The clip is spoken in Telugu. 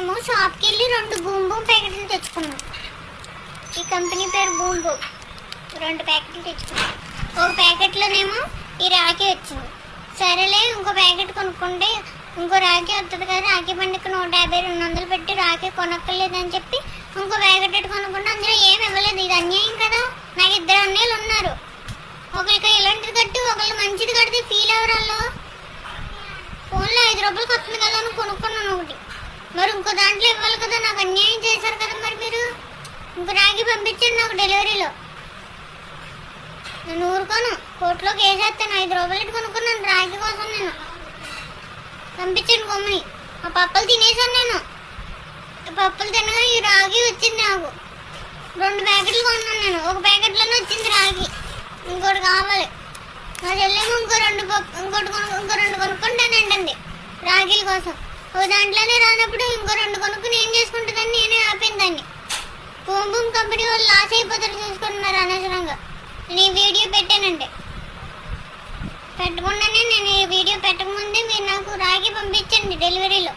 మేము షాప్కి వెళ్ళి రెండు బూమ్ బూమ్ ప్యాకెట్లు తెచ్చుకున్నాం. ఈ కంపెనీ పేరు బూమ్ బూమ్ రెండు ప్యాకెట్లు తెచ్చుకున్నాం. ఒక ప్యాకెట్లోనేమో ఈ రాఖీ వచ్చింది. సరేలే ఇంకో ప్యాకెట్ కొనుక్కుంటే ఇంకో రాఖీ వస్తుంది కదా రాఖీ పండుగ నూట యాభై రెండు వందలు పెట్టి రాఖీ కొనక్కర్లేదని చెప్పి ఇంకో ప్యాకెట్ పెట్టి కొనుక్కుంటే అందులో ఏమి ఇవ్వలేదు. ఇది అన్యాయం కదా? నాకు ఇద్దరు అన్నయ్యలు ఉన్నారు. ఒకరికి ఇలాంటిది కట్టి ఒకళ్ళు మంచిది కడితే ఫీల్ ఎవరాళ్ళు ఫోన్లో ఐదు రూపాయలకి వస్తుంది కదా అని కొనుక్కున్నాను ఒకటి. మరి ఇంకో దాంట్లో ఇవ్వాలి కదా నాకు అన్యాయం చేశారు కదా మరి మీరు? ఇంకో రాగి పంపించండి నాకు డెలివరీలో. నేను ఊరుకోను. కోట్లోకి వేసేస్తాను ఐదు రూపాయలు కొనుక్కున్నాను రాగి కోసం నేను. పంపించండి కొమ్మని. ఆ పప్పులు తినేసాను నేను. పప్పులు తినగా ఈ రాగి వచ్చింది నాకు. రెండు ప్యాకెట్లు కొన్నాను నేను. ఒక ప్యాకెట్లోనే వచ్చింది రాగి. ఇంకోటి కావాలి. నా చెల్లెమో ఇంకో రెండు పప్పు ఇంకోటి కొను ఇంకో రెండు కొనుక్కుంటానండి రాగిల కోసం. ఒక దాంట్లోనే రానప్పుడు ఇంకో రెండు కొనుక్కుని ఏం చేసుకుంటుందని నేనే ఆపాను దాన్ని. బూమ్ బూమ్ కంపెనీ వాళ్ళు లాస్ అయిపోతారు చూసుకుంటున్నారు అనవసరంగా. నేను ఈ వీడియో పెట్టానండి. పెట్టకుండానే నేను ఈ వీడియో పెట్టకముందే మీరు నాకు రాగి పంపించండి డెలివరీలో.